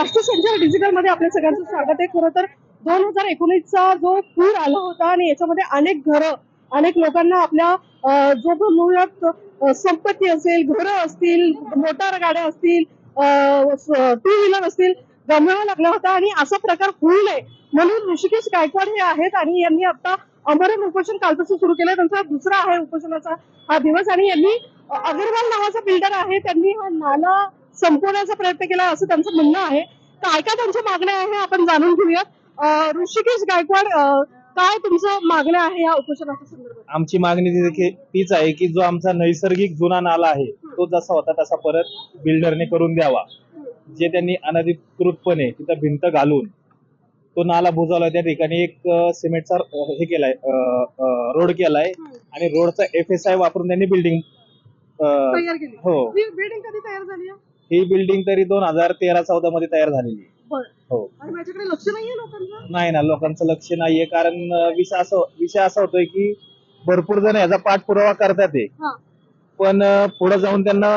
राष्ट्र संचार डिजिटलमध्ये आपल्या सगळ्यांचं स्वागत आहे. खरं तर दोन हजार एकोणीसचा जो पूर आला होता आणि याच्यामध्ये अनेक घरं अनेक लोकांना आपल्या जो पण मुळात संपत्ती असेल घरं असतील मोटार गाड्या असतील टू व्हीलर असतील गमवावा लागला होता आणि असा प्रकार होऊ नये म्हणून ऋषिकेश गायकवाड हे आहेत आणि यांनी आता अमरण उपोषण कालपासून सुरू केलं. त्यांचा दुसरा आहे उपोषणाचा हा दिवस आणि यांनी अगरवाल नावाचा बिल्डर आहे. त्यांनी हा नाला संपवण्याचा प्रयत्न केला असं त्यांचं म्हणणं आहे. काय काय त्यांच्या मागण्या आहे आपण जाणून घेऊयात. ऋषिकेश गायकवाड काय तुमचं मागण्या आहे या उपोषणाच्या संदर्भात? आमची मागणी ती देखील तीच आहे की जो आमचा नैसर्गिक जुना नाला आहे तो जसा होता तसा परत बिल्डरने करून द्यावा. जे त्यांनी अनधिकृतपणे तिथं भिंत घालून तो नाला बुजवला त्या ठिकाणी एक सिमेंटचा हे केलाय रोड केलाय आणि रोडचा एफ एस आय वापरून त्यांनी बिल्डिंग हो. बिल्डिंग कधी तयार झाली? ही बिल्डिंग तरी दोन हजार तेरा चौदा मध्ये तयार झालेली आहे. हो. आणि माझ्याकडे लक्ष नाहीये लोकांचं? नाही ना लोकांचं लक्ष नाहीये कारण अं, विषय असं विषय असा होतोय की भरपूर जण याचा पाठपुरावा करतात हा. पण पुढे जाऊन त्यांना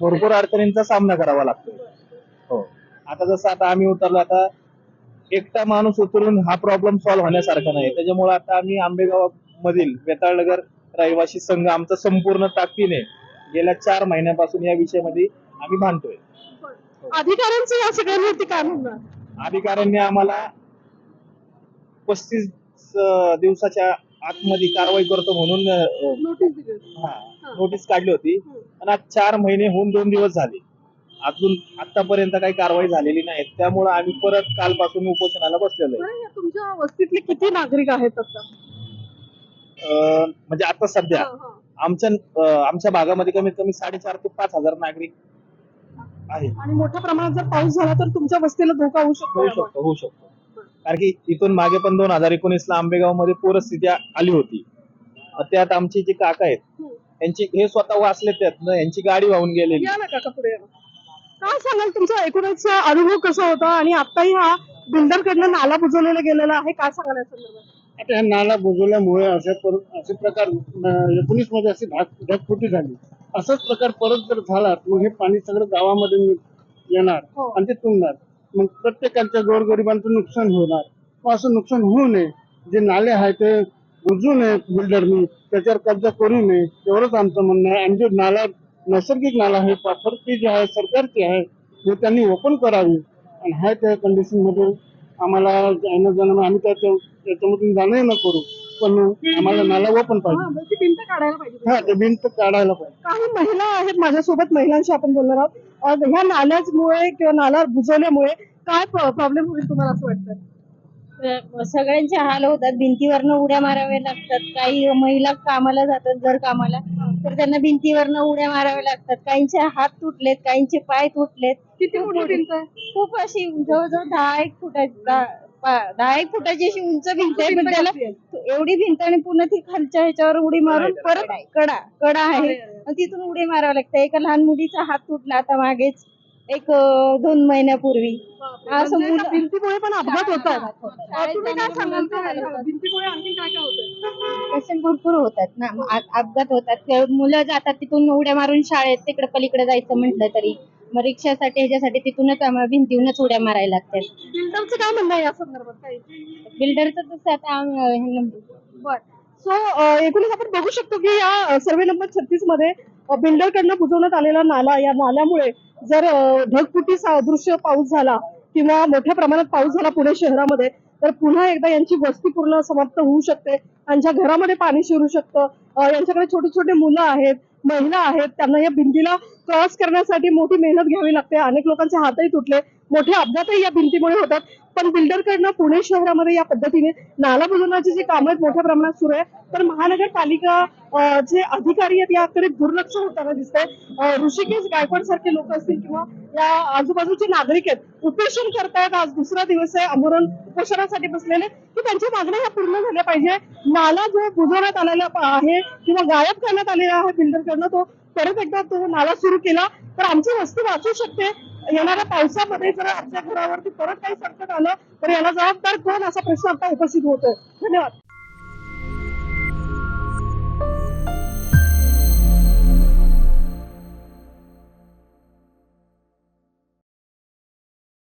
भरपूर अडचणींचा सामना करावा लागतो हो. आता जसं आता आम्ही उतरलो आता एकटा माणूस उतरून हा प्रॉब्लेम सॉल्व्ह होण्यासारखा नाही. त्याच्यामुळे आता आम्ही आंबेगाव मधील वेताळनगर रहिवासी संघ आमचा संपूर्ण ताकदीने गेल्या चार महिन्यापासून या विषयामध्ये आम्ही भांडतोय अधिकाऱ्यांचं या सगळ्यांवरती काय म्हणणं आहे? अधिकाऱ्यांनी आम्हाला पस्तीस दिवसाच्या आतमध्ये कारवाई करतो म्हणून नोटीस काढली होती. पण आज चार महिने होऊन दोन दिवस झाले. अजून आतापर्यंत काही कारवाई झालेली नाही त्यामुळे आम्ही परत कालपासून उपोषणाला बसलेलो तुमच्या वस्तीतले किती नागरिक आहेत आता? म्हणजे आता सध्या. आमच्या आमच्या भागामध्ये कमीत कमी साडेचार ते पाच हजार नागरिक आहे. आणि मोठ्या प्रमाणात जर पाऊस झाला तर तुमच्या वस्तीला धोका होऊ शकतो होऊ. शकतो होऊ शकतो. कारण की इथून मागे पण दोन हजार एकोणीस ला आंबेगावमध्ये पूरस्थिती आली होती. त्यात आमचे जे काका आहेत. त्यांची हे स्वतः वाचले त्यात यांची गाडी वाहून गेलेली. या ना काका पुढे या. काय सांगाल तुमचा एकूणच अनुभव कसा होता आणि आताही हा बिल्डर कडनं नाला बुजवलेला गेलेला आहे? काय सांगाल या संदर्भात? आता ह्या नाला बुजवल्यामुळे असे पर असे प्रकार एकोणीसमध्ये अशी ढाक ढगफुटी झाली. असाच प्रकार परत जर झाला तर मग हे पाणी सगळं गावामध्ये येणार हो. आणि ते तुंबणार. मग प्रत्येकाच्या गोरगरिबांचं नुकसान होणार. मग असं नुकसान होऊ नये. जे नाले आहेत ते बुजू नये बिल्डरनी त्याच्यावर कब्जा करू नये. एवढंच आमचं म्हणणं आहे. आणि जे नाला नैसर्गिक नाला आहे प्रॉपर्टी जी आहे सरकारची आहे हे त्यांनी ओपन करावी. आणि आहे त्या कंडिशनमध्ये आम्हाला जाणं जाणं आम्ही त्याच्या त्याच्यामधून जाणं न करू. पण आम्हाला नाला ओपन हा, पाहिजे. म्हणजे भिंत काढायला पाहिजे. हा ते भिंत काढायला पाहिजे. काही महिला आहेत माझ्यासोबत महिलांशी आपण बोलणार आहोत. अं, ह्या नाल्यामुळे किंवा नाला बुजवल्यामुळे काय प्रॉब्लेम होईल तुम्हाला असं वाटतं? सगळ्यांचे हाल होतात. भिंतीवरनं उड्या माराव्या लागतात. काही महिला कामाला जातात जर कामाला. तर त्यांना भिंतीवरनं उड्या माराव्या लागतात. काहींचे हात तुटलेत काहींचे पाय तुटलेत. किती मोठी भिंत आहे? खूप अशी जवळजवळ दहा एक फुटाची दहा एक फुटाची अशी उंच भिंत आहे पण भिंत त्याला एवढी भिंत आणि पुन्हा ती खालच्या ह्याच्यावर उडी मारून परत कडा कडा आहे. आणि तिथून उडी मारावं लागतं. एका लहान मुलीचा हात तुटला आता मागेच एक दोन महिन्यापूर्वी. असं म्हणजे भिंतीमुळे पण अपघात होत अपघात होतात. तसे भरपूर होतात ना. अपघात होतात. मुलं जातात तिथून उड्या मारून शाळेत. तिकडे पलीकडे जायचं म्हटलं तरी. मग रिक्षासाठी ह्याच्यासाठी तिथूनच आम्हाला भिंतीहूनच उड्या मारायला लागतात. बिल्डरचं काय म्हणणं आहे या संदर्भात काही बिल्डरचं तसं आता आम- बर. सो एकूणच आपण बघू शकतो की या सर्वे नंबर छत्तीसमध्ये बिल्डर कडनं बुजवण्यात आलेला नाला या नाल्यामुळे जर अ, ढगफुटी सदृश्य पाऊस झाला किंवा मोठ्या प्रमाणात पाऊस झाला पुणे शहरामध्ये तर पुन्हा एकदा यांची वस्ती पूर्ण समाप्त होऊ शकते यांच्या घरामध्ये पाणी शिरू शकतं अ, यांच्याकडे छोटे छोटे मुलं आहेत महिला आहेत त्यांना या भिंतीला क्रॉस करण्यासाठी मोठी मेहनत घ्यावी लागते. अनेक लोकांचे हातही तुटले. मोठे अपघातही या भिंतीमुळे होतात. पण बिल्डरकडनं पुणे शहरामध्ये या पद्धतीने नाला बुजवण्याची जी कामं आहेत मोठ्या प्रमाणात सुरू आहे. तर महानगरपालिका जे अधिकारी आहेत याकडे दुर्लक्ष होताना दिसत आहे ऋषिकेश गायकवाड सारखे लोक असतील किंवा या आजूबाजूचे नागरिक आहेत उपोषण करतायत आज दुसरा दिवस आहे अमरण उपोषणासाठी बसलेले. की त्यांच्या मागण्या ह्या पूर्ण झाल्या पाहिजे. नाला जो बुजवण्यात आलेला आहे किंवा गायब करण्यात आलेला आहे बिल्डरकडनं तो परत एकदा तो नाला सुरू केला तर आमची वस्तू वाचू शकते. येणाऱ्या पावसामध्ये जर आमच्या घरावरती परत काही संकट आलं तर याला जबाबदार कोण? असा प्रश्न आता उपस्थित होतोय. धन्यवाद.